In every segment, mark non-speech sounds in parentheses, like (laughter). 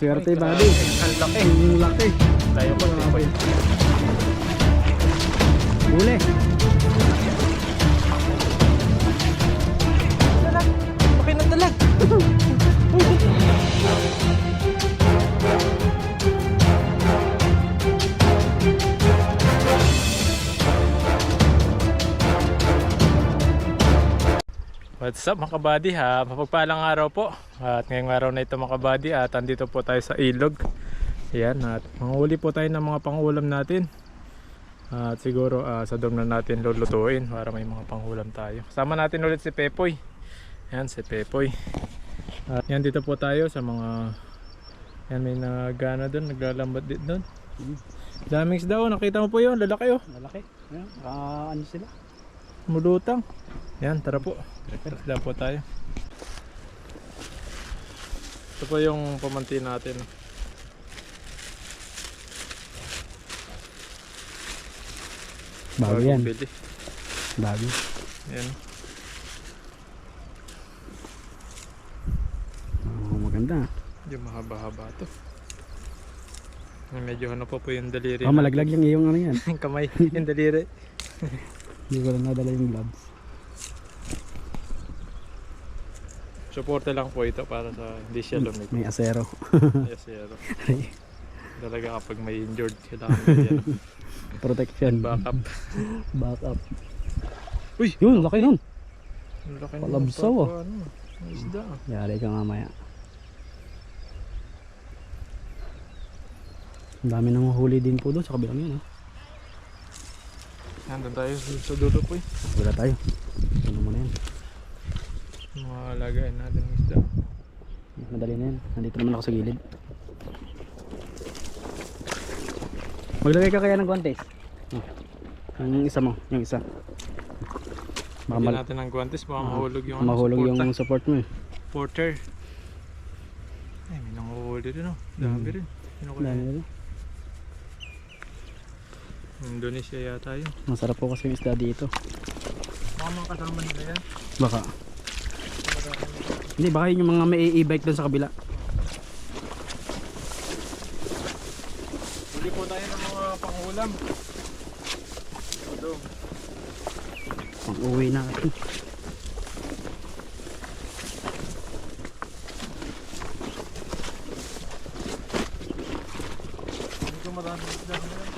Swerte, buddy. Ang laki. Ang laki. Tayo po, Pepoy. Huli. Laki ng dalag. (laughs) What's up mga kabady ha? Mapagpalang araw po. At ngayong araw na ito mga kabady at andito po tayo sa ilog. Ayan at manghuli po tayo ng mga pangulam natin. At siguro ah, sa dom na natin lulutuin para may mga panghulam tayo. Kasama natin ulit si Pepoy. Ayan si Pepoy. At yan dito po tayo sa mga yan may nagana doon, naglalambat din doon. Daming isda oh, nakita mo po yun, lalaki oh. Malaki. Ayan, ah, ano sila? Mulutang. Yan, tara po. Isda po tayo. Ito po yung pamanti natin. Bago yan. Bago. Yan. Oh, maganda. Yung mahaba-haba to. Medyo ano po po yung daliri. Oh, malaglag yung iyong ano yan. (laughs) Kamay, yung daliri. (laughs) Hindi ko lang nadala yung gloves. Suporte lang po ito para sa hindi siya lumig. May asero. (laughs) Yes, zero. Talaga kapag may injured, kailangan yan. (laughs) Protection. Backup. (laughs) Backup. Uy! Yun, laki nun. Laki ng Palabsaw, ah. Ano, isda. Yari ka mamaya. Ang dami nang huli din po doon sa kabilang yun. Oh. Nandun tayo sa dulo po eh. Wala tayo. Ano mo na yan. Mga lagayan natin ng isda. Madali na yan. Nandito naman ako sa gilid. Maglagay ka kaya ng guantes? Oh. Yung isa mo, yung isa. Baka mal- natin ng guantes, baka Ah, mahulog yung ano, mahulog suporta. yung support mo eh. porter. Ay, may nanguhuli rin oh. Dami Hmm. rin. Sino ko Dami na. Indonesia yata yun. Masarap po kasi yung isda dito. Baka mga kasama nila yan. Baka. Hindi, baka yun yung mga may e-bike doon sa kabila. Huli po tayo ng mga pangulam. Ito. Pag uwi natin. Hindi ko marami isda nila.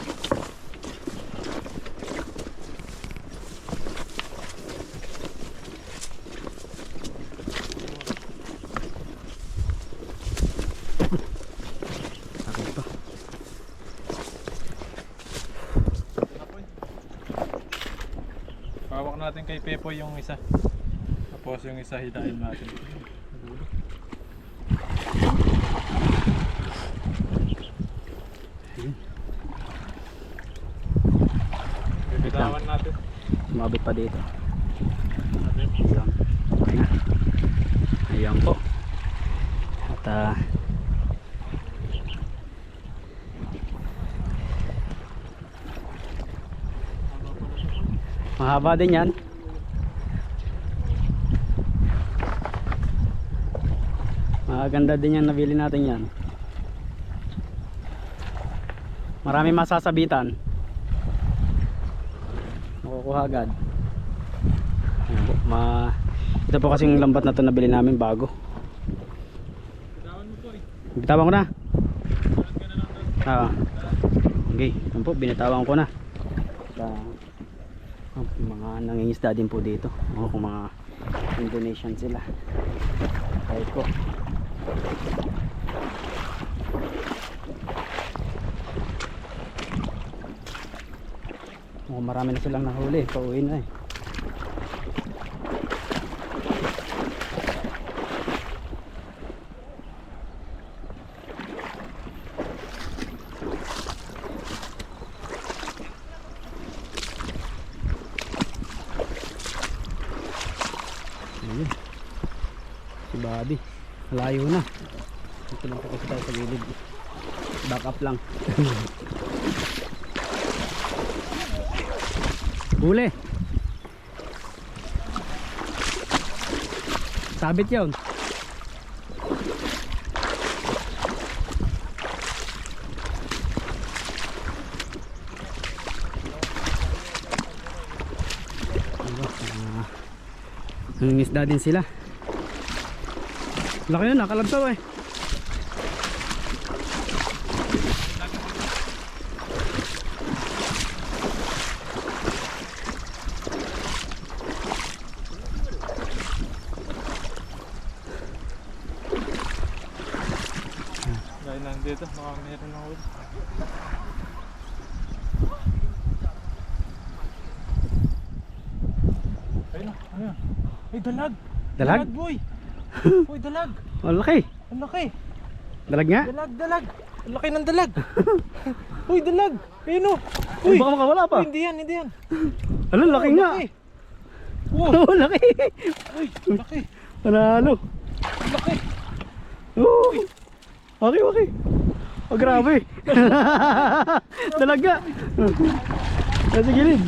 Sakit pa. Apoy. Pawak natin kay Pepo yung isa. Tapos yung isa hilahin natin. Bibitawan natin. Sumabit pa dito. Ayan. Okay na. Ayan po. At ah, mahaba din yan. Maganda din yan nabili natin yan. Marami masasabitan. Makukuha agad. Ma ito po kasing lambat na to nabili namin bago. Bitawan ko na. Ah. Okay, yan po binitawan ko na. Oh, mga nangingisda din po dito. Oh, kung mga Indonesian sila. Kahit ko. Oh, marami na silang nahuli. Pauwi na eh. Ayun. Si Bobby. Malayo na. Dito lang kasi tayo sa gilid. Back up lang. (laughs) Huli. Sabit yun. Nangingisda din sila. Laki yun, nakalabsaw eh. Dahil nandito, baka meron na ulit. Ayun na, ano yan? Ay, dalag! Dalag? boy! (laughs) Uy, dalag! Oh, laki. Ang laki! Dalag nga. Dalag, dalag! Ang laki ng dalag! (laughs) Uy, dalag! Ayun o! Uy, Uy! baka makawala pa. Uy, hindi yan, hindi yan! Ano, laki Oh, nga. laki. (laughs) Wow! Oh, laki. Uy, laki! Panalo. Ang laki! Oh. Okay, okay. Oh, grabe. Dalag nga. Nasa gilid.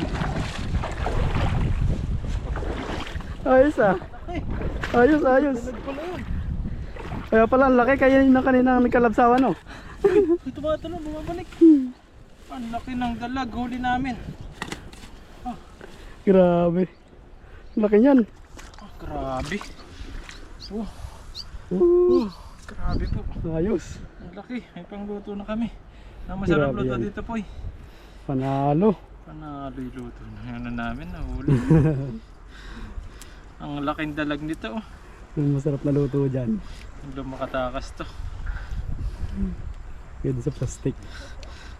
Ayos ah. Ayos, ayos. Kaya pala ang laki kaya na kanina nagkalabsawan oh. Uy, tumatalo, bumabalik! Ang laki ng dalag, huli namin! Grabe. Laki niyan. Ah, grabe! Oh, Oh, grabe po! ayos. Ang laki, may pangluto na kami. Na masarap Grabe luto yan. dito po eh. Panalo. Panalo yung luto na namin, nahuli. (laughs) Ang laking dalag nito oh. Ang masarap na luto dyan. Hindi makatakas to. Pwede sa plastic.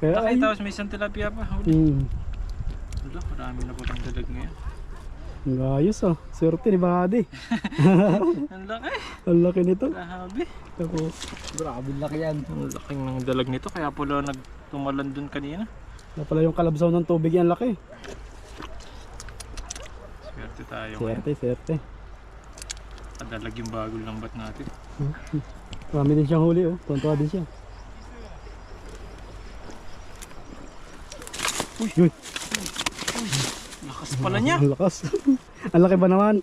Kaya Laki ay. tapos may isang tilapia pa. Huli. Hmm. Wala, marami na po ng dalag ngayon. Ang ayos oh. Swerte ni Bahadi. (laughs) Ang laki, Ang laki nito. grabe. Ako. Grabe laki yan. Ang laking ng dalag nito, kaya pala nagtumalan dun kanina. Na pala yung kalabsaw ng tubig yan laki. Swerte tayo. Swerte, swerte. Padalag yung bagol ng bat natin. Marami din siyang huli oh. Tuntua din siya. Uy, uy. Lakas pala niya. Ang (laughs) lakas. Ang laki ba naman?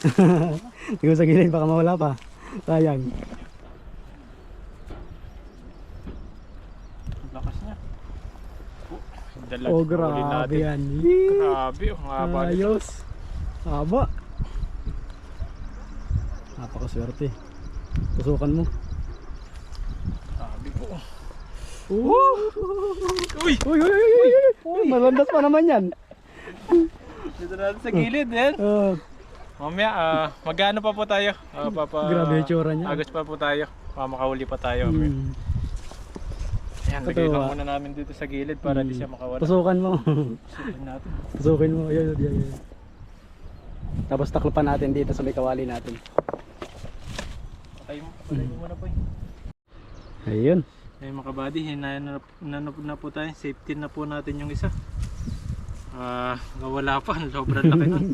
(laughs) Hindi ko sa gilid, baka mawala pa. Sayang. Ang lakas niya. Oh. Oh, grabe yan. Grabe, oh, ang haba nito. Haba. Napakaswerte. Tusukan mo. Grabe po. Woo! Uy! Uy, uy, uy, uy, uy. Malandas pa naman yan. Dito natin sa gilid, yan. Oh, Mamaya, ah, magano pa po tayo? Ah, papa, Grabe yung tsura niya. Agos pa po tayo. Ah, makahuli pa tayo. hmm. Ayan, lagay lang muna namin dito sa gilid para di siya makawala. Tusukan mo. Susukin natin. Tusukin mo. Ayun, ayun, ayun. Tapos taklopan natin dito sa may kawali natin. Patay mo, patay mo muna po eh. Ayun. Ayun mga kabady, hinayan na, na, po tayo. Safety na po natin yung isa. Ah, nawala pa. (laughs) Sobrang laki nun.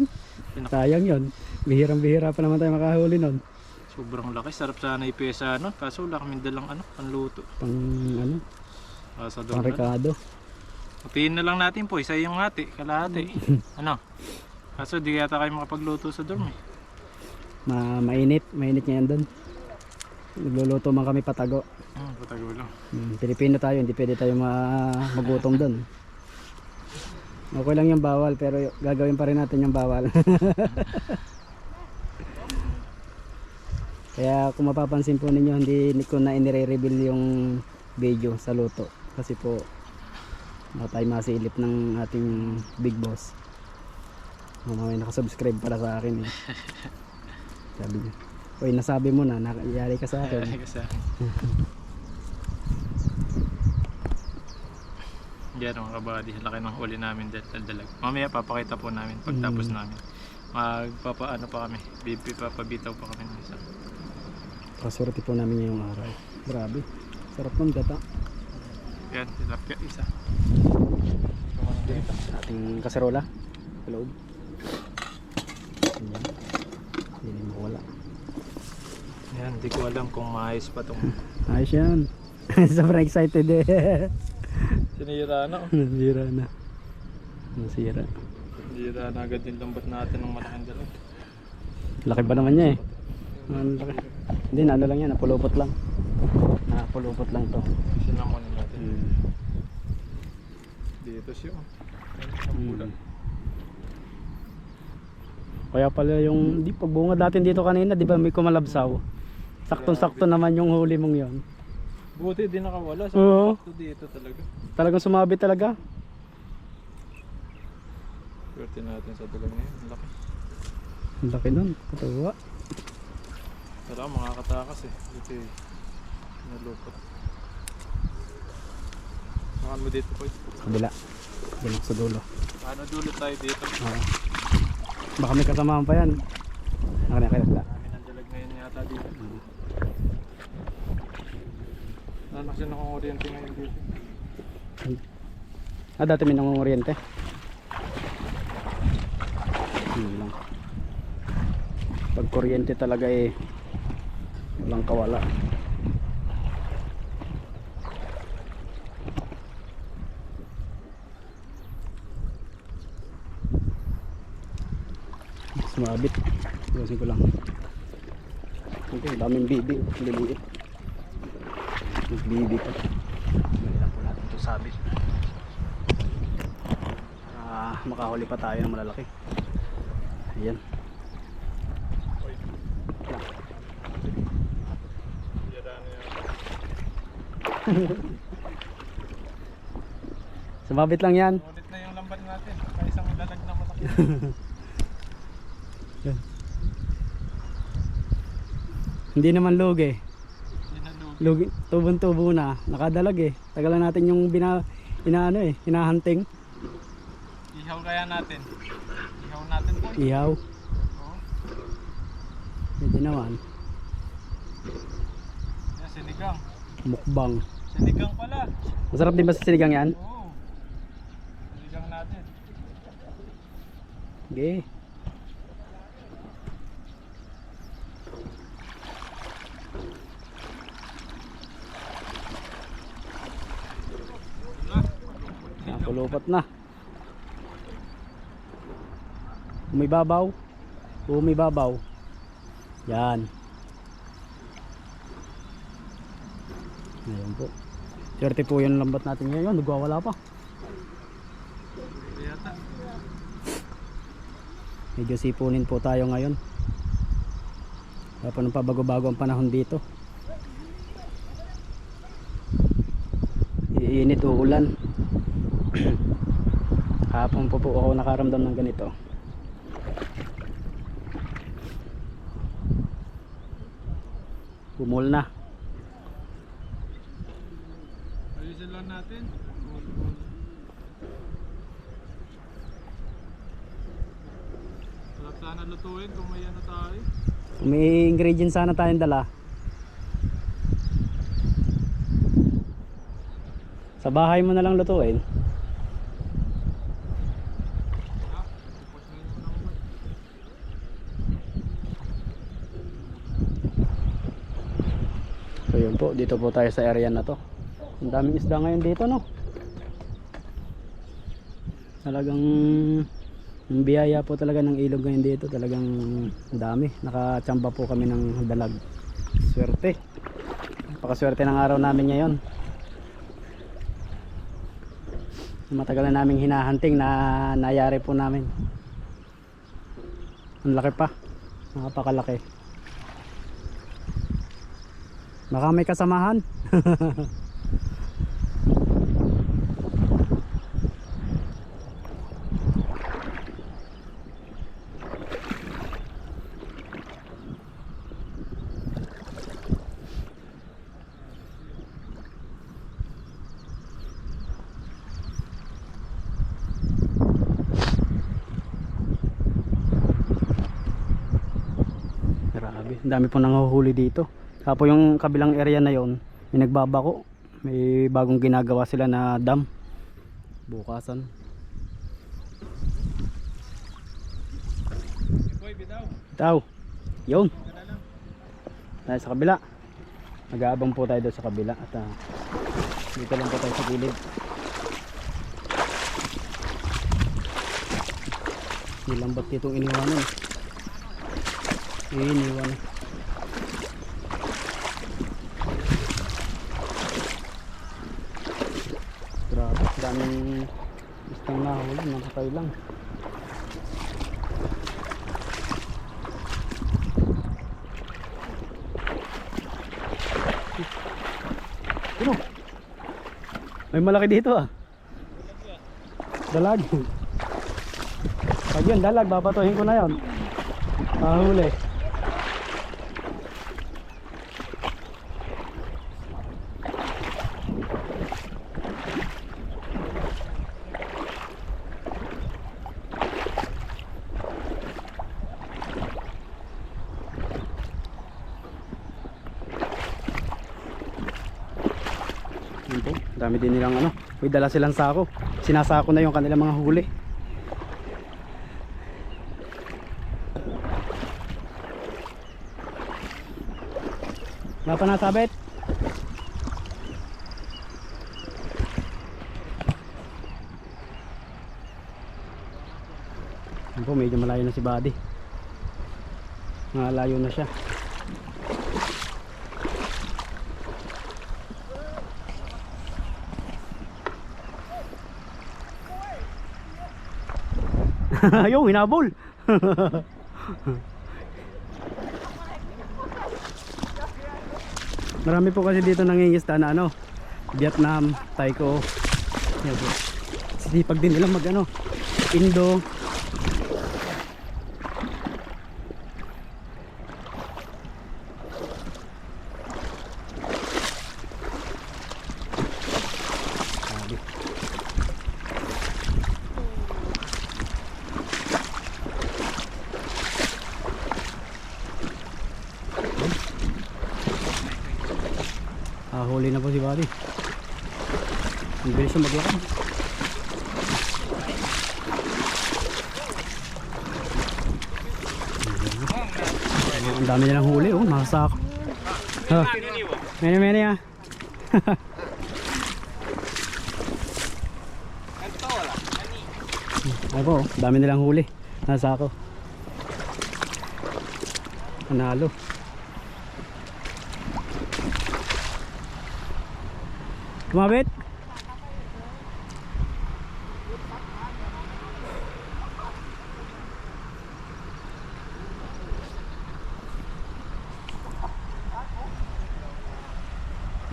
Sayang yon. Bihirang bihira pa naman tayo makahuli nun. Sobrang laki. Sarap sana ipesa nun. Kaso wala kaming dalang ano, panluto. Pang ano, Ah, sa pang doon. rekado. Hatiin na lang natin po. Isa yung hati, kalahati. (laughs) ano? Kaso di yata kayo makapagluto sa dorm eh. Ma mainit, mainit ngayon doon. Nagluluto man kami patago. Hmm, patagulo. Hmm, Pilipino tayo, hindi pwede tayo ma magutom doon. Okay lang yung bawal pero y- gagawin pa rin natin yung bawal. (laughs) Kaya kung mapapansin po ninyo, hindi hindi ko na inire-reveal yung video sa luto. Kasi po, baka tayo masilip ng ating big boss. Mga may nakasubscribe para sa akin eh. (laughs) Sabi niya, Uy, nasabi mo na, nakayari ka sa akin. Ay, kasi. (laughs) Yan mga kabady, laki ng huli namin dal dalag. Mamaya papakita po namin pagtapos Mm. namin. Magpapaano pa kami, bibi papabitaw pa kami ng isa. Paswerte po namin ngayong araw. Grabe. Sarap ng gata. Yan, tilapia isa. Ating kaserola. Sa loob. Ayan. Hindi mawala. Yan, di ko alam kung maayos pa tong Ayos yan. (laughs) Sobrang excited eh. sinira na. Nasira na. Nasira. Sinira na agad yung lambat natin ng malaking dalag. Laki ba naman niya eh? Ang laki. Hindi, na ano lang yan. Napulupot lang. Napulupot lang to. Sinamunin natin. Hmm. Dito siya. ang Hmm. Kaya pala yung di pagbungad natin dito kanina, di ba may kumalabsaw. Saktong-sakto naman yung huli mong yon. Buti di nakawala. Oo. Sakto dito talaga. Talagang sumabit talaga. Swerte natin sa dulang ngayon. Ang Laki. Ang laki nun. Katawa. Wala makakatakas eh. Dito eh. Nalupot. Makan mo dito po. Kabila. Ako sa dulo. Paano dulot tayo dito? Oo. Baka may kasamahan pa yan. Ako na kaya kabila. Kami nandalag ngayon yata dito. Ano kasi nakangoriente ngayon dito? Ah, dati may nangunguryente. Lang. Pag kuryente talaga eh, walang kawala. Sumabit. Iwasin ko lang. Okay, daming bibi. Liliit. Mas bibi pa. Dali lang po natin ito sabit. Ah, makahuli pa tayo ng malalaki. Ayan. (laughs) Sumabit lang yan. Ulit na yung lambat natin. Kaya isang lalag na malaki. (laughs) Hindi naman eh. Inalug. Log, tubong-tubo na. Nakadalag eh. Tagalan natin yung bina, inaano eh, hinahunting. Ihaw kaya natin. Ihaw natin po. Ihaw. Oo. Pwede naman. Yan, sinigang. Mukbang. Sinigang pala. Masarap din ba sa sinigang yan? Oo. Sinigang natin. Okay. Wala. Nakulupat na. Umibabaw. Umibabaw. Yan. Ayan po. Swerte po yung lambat natin ngayon. Nagwawala pa. Medyo sipunin po tayo ngayon. Kaya pa nung pabago-bago ang panahon dito. Iinit o ulan. Hapon po po ako nakaramdam ng ganito. Bumul na. Ayusin lang natin. Sarap sana lutuin kung may ano tayo. Kung May ingredients sana tayong dala. Sa bahay mo na lang lutuin. Ha? Tapos na yung unang uwan. So yun po, dito po tayo sa area na to. Ang daming isda ngayon dito no. Talagang ang biyaya po talaga ng ilog ngayon dito, talagang ang dami. Nakachamba po kami ng dalag. Swerte. Napakaswerte ng araw namin ngayon. Matagal na naming hinahunting na nayari po namin. Ang laki pa. Napakalaki. Baka may kasamahan. Grabe, dami po nanguhuli dito. Tapos yung kabilang area na yon, may nagbabako. May bagong ginagawa sila na dam. Bukasan. Tao. Yun. Tayo sa kabila. Nag-aabang po tayo doon sa kabila at ah, dito lang po tayo sa gilid. Nilambat ditong iniwanan. Iniwan. Patay lang. Ano? May malaki dito ah. Dalag. Pag yun, dalag, babatuhin ko na yun. Ah, huli. Dami din nilang ano. May dala silang sako. Sinasako na yung kanilang mga huli. Wala pa nasabit? Yun po, medyo malayo na si Buddy. Malayo na siya. (laughs) Ayaw, hinabol. (laughs) Marami po kasi dito nangingisda na ano, Vietnam, Taiko. Yan po. Din nila mag ano, Indo. Sabi. Ah, huli na po si Buddy. Ang bilis siya maglakad. Ang dami nilang huli oh, nakasak. Oh. Mene mene ah. (laughs) Oh, dami nilang huli. Nasa ako. Panalo. Kumabit?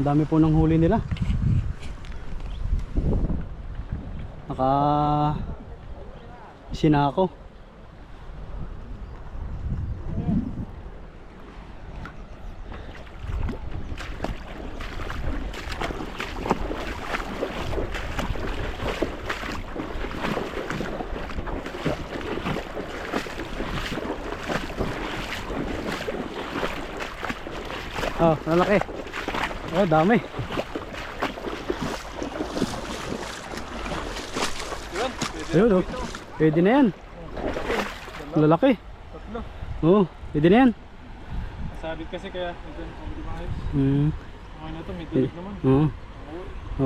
Dami po ng huli nila. Naka sinako. Oh, lalaki. Oh, dami. Yun, oh. Pwede na yan. Lalaki. tatlo. Oo, pwede na yan. Sabit kasi kaya ito mga guys. Hmm. Okay na to, may tulog naman. Oo.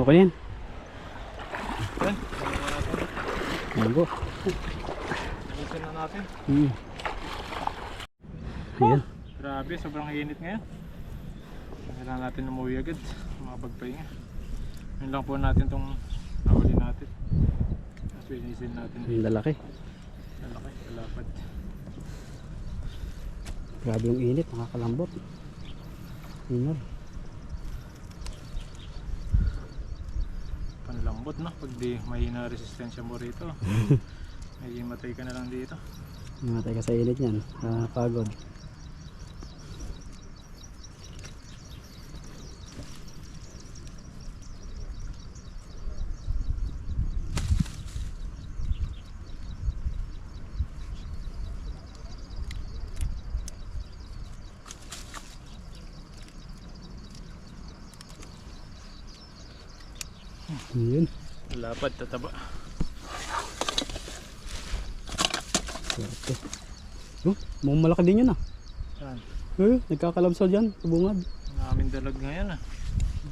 Okay yan. Yan. Ayan po. Alisin na natin. Hmm. Ayan. Grabe, sobrang init ngayon. Kailangan natin umuwi agad, makapagpahinga. Yun lang po natin tong nahuli natin. Tapos linisin natin. Ang lalaki. Lalaki, kalapad. Grabe yung init. Nakakalambot. Ingat. Panlambot no, pag di mahina resistensya mo rito. (laughs) May matay ka na lang dito. Namatay ka sa init yan. Nakakagod. Yun. Lapad, tataba. Swerte. Oh, mukhang malaki din yun ah. Yan. Eh, nagkakalabsal dyan. Kabungad. Ang aming dalag ngayon ah.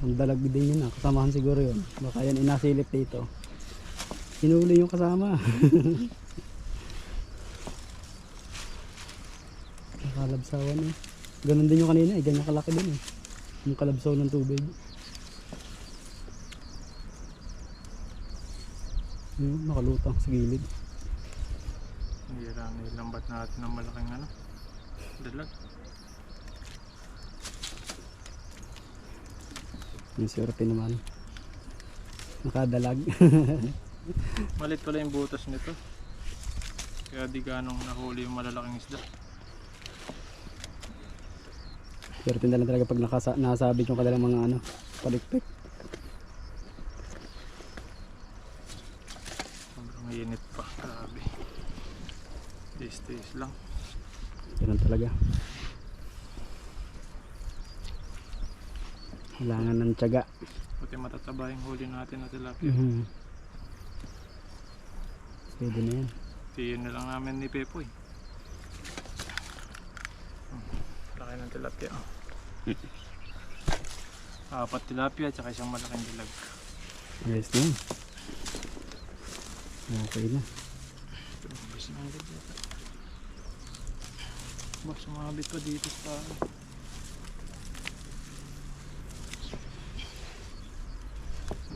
Ang dalag din yun ah. Kasamahan siguro yun. Baka yan inasilip dito. Hinuli yung kasama. (laughs) Nakalabsawan eh. Ganon din yung kanina eh. Ganyan kalaki din eh. Yung kalabsaw ng tubig. Yun, nakalutang sa gilid. Hira na ilambat natin ng malaking ano. Dalag. Yung swerte naman. Nakadalag. (laughs) Malit pala yung butas nito. Kaya di ganong nahuli yung malalaking isda. swerte na lang talaga pag nakasa nasabit yung kanilang mga ano, palikpik. Sobrang init pa. Grabe. Taste-taste lang. Ganun talaga. Kailangan ng tiyaga. Pati matataba yung huli natin na tilapia. Mhm. Pwede na yan. Tiyan na lang namin ni Pepoy. Hmm, Laki ng tilapia. oh. Apat tilapia at isang malaking dilag. Ayos na. Okay na. Tumabas na agad yata. Ba, sumabit pa dito sa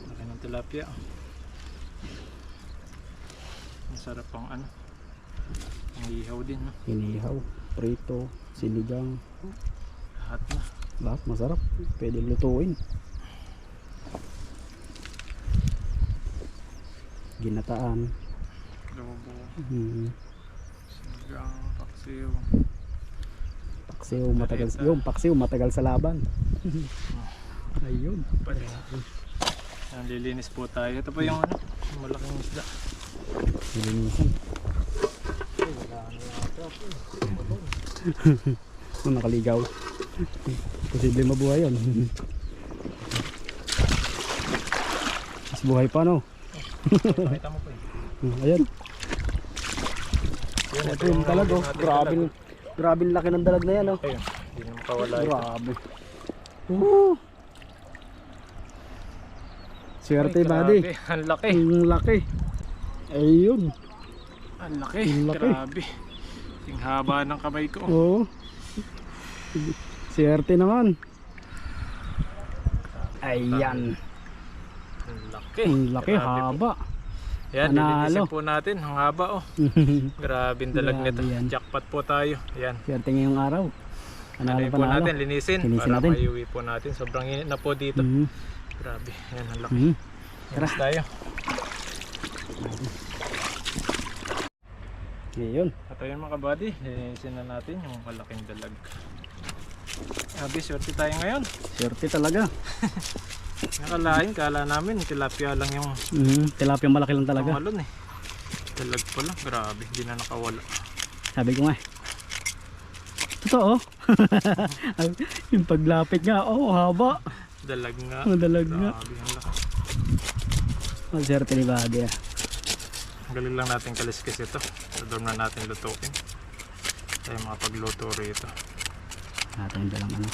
Laki ng tilapia. Ang sarap pang ano. Ang ihaw din, no? Inihaw, prito, sinigang. Lahat na. Lahat masarap. Pwede lutuin. Ginataan. Lobo, Hmm. sinigang, paksiw. Paksiw matagal yung paksiw matagal sa laban. (laughs) Ayun. Pati. Yan, lilinis po tayo. Ito po yung ano, malaking isda. Nilinisan. (laughs) Nung nakaligaw. Posible mabuhay yun. Mas buhay pa no. Pakita mo po eh. (laughs) Ayan. Yun, Ito yung talag oh. Grabe. Grabe laki ng dalag na yan oh. Ayun, hindi na makawala ito. Grabe. Woo! Swerte Ay, buddy. (laughs) Ang laki. Ang laki. Ayun. Ang laki. Ang laki. Grabe. Yung haba ng kamay ko. Oo. Swerte naman. Ayan. Ang laki. Ang laki, Grabe po. haba. Yan, Panalo. po natin. Ang haba oh. (laughs) Grabe ang dalag nito. Jackpot po tayo. Yan. Swerte ngayong araw. Panalo Ano po natin, linisin. Linisin para natin. maiuwi po natin. Sobrang init na po dito. Mhm. Grabe. Yan, ang laki. Mhm. Linis tayo. Ngayon. At ayun mga kabady, linisin na natin yung malaking dalag. Sabi, swerte tayo ngayon. Swerte talaga. (laughs) Nakalain, kala namin, tilapia lang yung Mhm. Tilapia malaki lang talaga. pamalon eh. Dalag pala, grabe, hindi na nakawala. Sabi ko nga eh. Totoo. (laughs) yung paglapit nga, oh, haba. Dalag nga. Ang dalag nga. Grabe, ang laki. Ang swerte ni Buddy ah. Galing lang natin kaliskis ito. Sa dorm na natin lutuin. Tayo makapagluto rito. Natin dalang ano.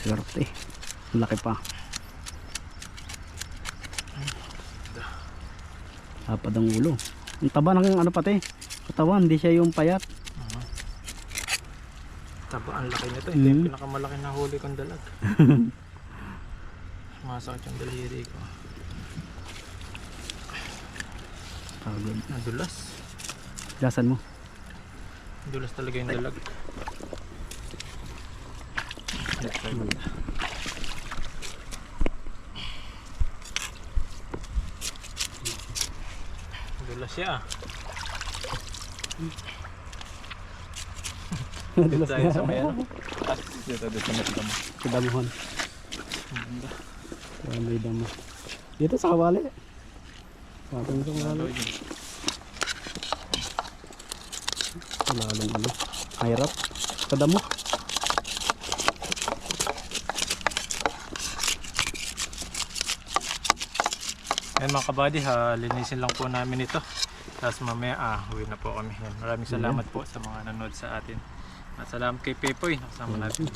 Swerte. Laki pa. Tapad ang ulo. Ang taba ng ano pati. Katawan, hindi siya yung payat. Ang laki nito. Ito yung Mhm. pinakamalaki na huli kong dalag. (laughs) Masakit yung daliri ko. Pagod. Nadulas. Gasan mo. Dulas talaga yung dalag. Dulas siya ah. Dito tayo sa may ano. Dito, dito sa matita mo. Kadamuhan. Kaya may damo. Dito sa kawali. Sa atin sa kawali. Lalong ano. Hirap. Kadamo. Yan mga kabady ha, linisin lang po namin ito. Tapos mamaya ah, uwi na po kami. Yan. Maraming salamat po sa mga nanood sa atin. At salamat kay Pepoy, nakasama natin.